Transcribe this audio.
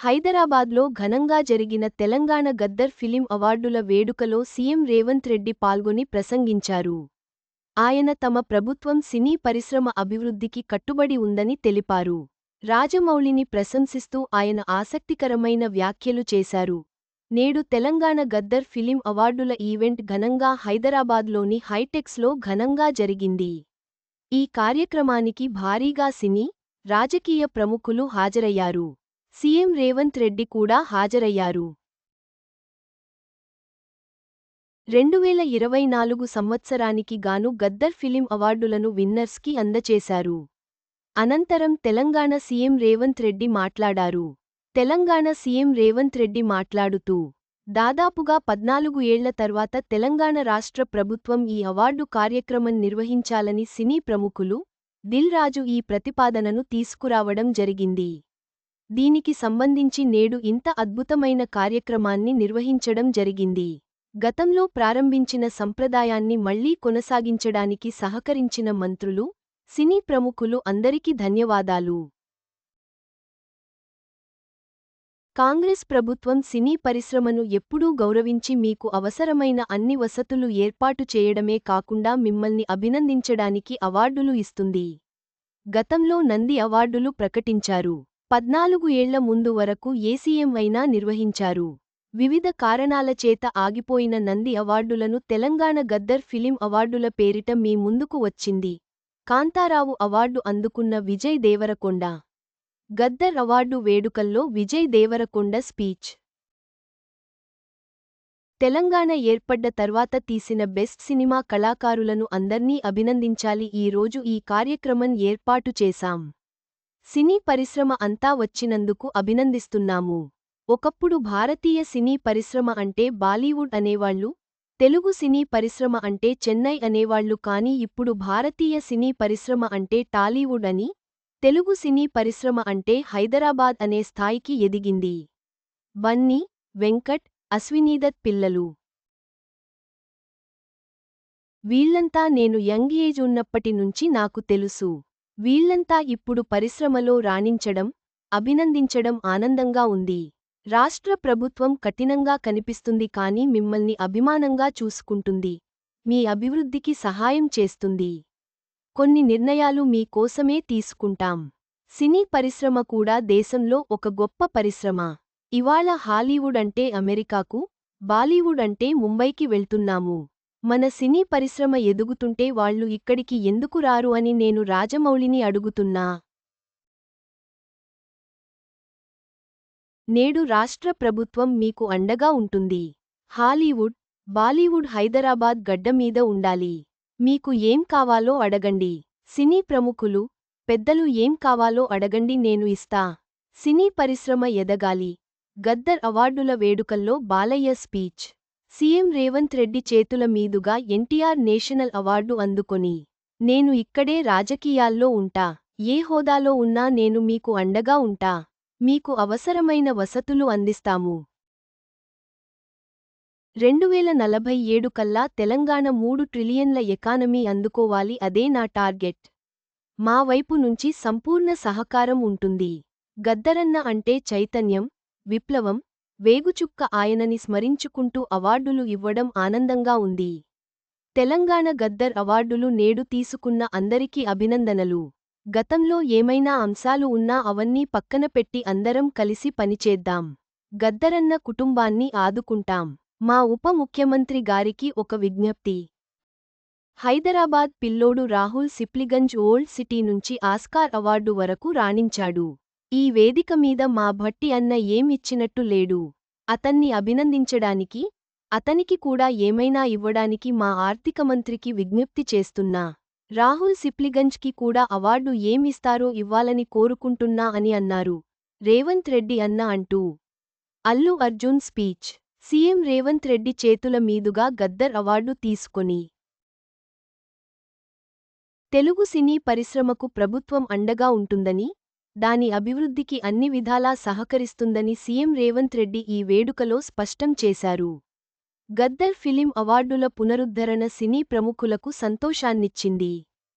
హైదరాబాద్లో ఘనంగా జరిగిన తెలంగాణ గద్దర్ ఫిలిం అవార్డుల వేడుకలో సీఎం రేవంత్ రెడ్డి పాల్గొని ప్రసంగించారు. ఆయన తమ ప్రభుత్వం సినీ పరిశ్రమ అభివృద్ధికి కట్టుబడి ఉందని తెలిపారు. రాజమౌళిని ప్రశంసిస్తూ ఆయన ఆసక్తికరమైన వ్యాఖ్యలు చేశారు. నేడు తెలంగాణ గద్దర్ ఫిలిం అవార్డుల ఈవెంట్ ఘనంగా హైదరాబాద్లోని హైటెక్స్లో ఘనంగా జరిగింది. ఈ కార్యక్రమానికి భారీగా సినీ రాజకీయ ప్రముఖులు హాజరయ్యారు. సీఎం రేవంత్ రెడ్డి కూడా హాజరయ్యారు. రెండువేల ఇరవై నాలుగు సంవత్సరానికి గాను గద్దర్ ఫిలిం అవార్డులను విన్నర్స్కి అందచేశారు. అనంతరం తెలంగాణ సీఎం రేవంత్ రెడ్డి మాట్లాడారు. తెలంగాణ సీఎం రేవంత్ రెడ్డి మాట్లాడుతూ దాదాపుగా పద్నాలుగు ఏళ్ళ తర్వాత తెలంగాణ రాష్ట్ర ప్రభుత్వం ఈ అవార్డు కార్యక్రమం నిర్వహించాలని సినీ ప్రముఖులు దిల్ రాజు ఈ ప్రతిపాదనను తీసుకురావడం జరిగింది. దీనికి సంబంధించి నేడు ఇంత అద్భుతమైన కార్యక్రమాన్ని నిర్వహించడం జరిగింది. గతంలో ప్రారంభించిన సంప్రదాయాన్ని మళ్ళీ కొనసాగించడానికి సహకరించిన మంత్రులు సినీ ప్రముఖులు అందరికీ ధన్యవాదాలు. కాంగ్రెస్ ప్రభుత్వం సినీ పరిశ్రమను ఎప్పుడూ గౌరవించి మీకు అవసరమైన అన్ని వసతులు ఏర్పాటు చేయడమే కాకుండా మిమ్మల్ని అభినందించడానికి అవార్డులు ఇస్తుంది. గతంలో నంది అవార్డులు ప్రకటించారు. పద్నాలుగు ఏళ్ళ ముందు వరకు ఏసీఎం అయినా నిర్వహించారు. వివిధ కారణాల చేత ఆగిపోయిన నంది అవార్డులను తెలంగాణ గద్దర్ ఫిలిం అవార్డుల పేరిట మీ ముందుకు వచ్చింది. కాంతారావు అవార్డు అందుకున్న విజయ్ దేవరకొండ. గద్దర్ అవార్డు వేడుకల్లో విజయ్ దేవరకొండ స్పీచ్. తెలంగాణ ఏర్పడ్డ తర్వాత తీసిన బెస్ట్ సినిమా కళాకారులను అందర్నీ అభినందించాలి. ఈ రోజు ఈ కార్యక్రమం ఏర్పాటు చేశాం. సినీ పరిశ్రమ అంతా వచ్చినందుకు అభినందిస్తున్నాము. ఒకప్పుడు భారతీయ సినీ పరిశ్రమ అంటే బాలీవుడ్ అనేవాళ్ళు తెలుగు సినీ పరిశ్రమ అంటే చెన్నై అనేవాళ్ళు కాని ఇప్పుడు భారతీయ సినీ పరిశ్రమ అంటే టాలీవుడ్ అని తెలుగు సినీ పరిశ్రమ అంటే హైదరాబాద్ అనే స్థాయికి ఎదిగింది. బన్నీ వెంకట్ అశ్వినీదత్ పిల్లలు. వీళ్ళంతా నేను యంగ్ ఏజ్ ఉన్నప్పటి నుంచి నాకు తెలుసు. వీళ్ళంతా ఇప్పుడు పరిశ్రమలో రాణించడం అభినందించడం ఆనందంగా ఉంది. రాష్ట్ర ప్రభుత్వం కఠినంగా కనిపిస్తుంది కాని మిమ్మల్ని అభిమానంగా చూసుకుంటుంది. మీ అభివృద్ధికి సహాయం చేస్తుంది. కొన్ని నిర్ణయాలు మీ కోసమే తీసుకుంటాం. సినీ పరిశ్రమ కూడా దేశంలో ఒక గొప్ప పరిశ్రమ. ఇవాళ హాలీవుడ్ అంటే అమెరికాకు బాలీవుడ్ అంటే ముంబైకి వెళ్తున్నాము. మన సినీ పరిశ్రమ ఎదుగుతుంటే వాళ్ళు ఇక్కడికి ఎందుకు రారు అని నేను రాజమౌళిని అడుగుతున్నా. నేడు రాష్ట్ర ప్రభుత్వం మీకు అండగా ఉంటుంది. హాలీవుడ్ బాలీవుడ్ హైదరాబాద్ గడ్డమీద ఉండాలి. మీకు ఏం కావాలో అడగండి. సినీ ప్రముఖులు పెద్దలు ఏం కావాలో అడగండి నేను ఇస్తా. సినీ పరిశ్రమ ఎదగాలి. గద్దర్ అవార్డుల వేడుకల్లో బాలయ్య స్పీచ్. సీఎం రేవంత్ రెడ్డి చేతుల మీదుగా ఎన్టీఆర్ నేషనల్ అవార్డు అందుకొని నేను ఇక్కడే రాజకీయాల్లో ఉంటా ఏ హోదాలో ఉన్నా నేను మీకు అండగా ఉంటా మీకు అవసరమైన వసతులు అందిస్తాము. రెండువేల నలభై ఏడు కల్లా తెలంగాణ మూడు ట్రిలియన్ల ఎకానమీ అందుకోవాలి అదే నా టార్గెట్. మా వైపు నుంచి సంపూర్ణ సహకారం ఉంటుంది. గద్దరన్న అంటే చైతన్యం విప్లవం వేగుచుక్క ఆయనని స్మరించుకుంటూ అవార్డులు ఇవ్వడం ఆనందంగా ఉంది. తెలంగాణ గద్దర్ అవార్డులు నేడు తీసుకున్న అందరికీ అభినందనలు. గతంలో ఏమైనా అంశాలు ఉన్నా అవన్నీ పక్కన పెట్టి అందరం కలిసి పనిచేద్దాం. గద్దరన్న కుటుంబాన్ని ఆదుకుంటాం. మా ఉప ముఖ్యమంత్రి గారికి ఒక విజ్ఞప్తి. హైదరాబాద్ పిల్లోడు రాహుల్ సిప్లిగంజ్ ఓల్డ్ సిటీ నుంచి ఆస్కార్ అవార్డు వరకు రాణించాడు. ఈ వేదిక మీద మా భట్టి అన్న ఏం ఇచ్చినట్టు లేడు. అతన్ని అభినందించడానికి అతనికి కూడా ఏమైనా ఇవ్వడానికి మా ఆర్థిక మంత్రికి విజ్ఞప్తి చేస్తున్నా. రాహుల్ సిప్లిగంజ్కి కూడా అవార్డు ఏమిస్తారో ఇవ్వాలని కోరుకుంటున్నా అని అన్నారు. రేవంత్ రెడ్డి అన్న అంటూ. అల్లు అర్జున్ స్పీచ్. సీఎం రేవంత్ రెడ్డి చేతుల మీదుగా గద్దర్ అవార్డు తీసుకొని. తెలుగు సినీ పరిశ్రమకు ప్రభుత్వం అండగా ఉంటుందని దాని అభివృద్ధికి అన్ని విధాలా సహకరిస్తుందని సీఎం రేవంత్ రెడ్డి ఈ వేడుకలో స్పష్టం చేశారు. గద్దర్ ఫిలిం అవార్డుల పునరుద్ధరణ సినీ ప్రముఖులకు సంతోషాన్నిచ్చింది.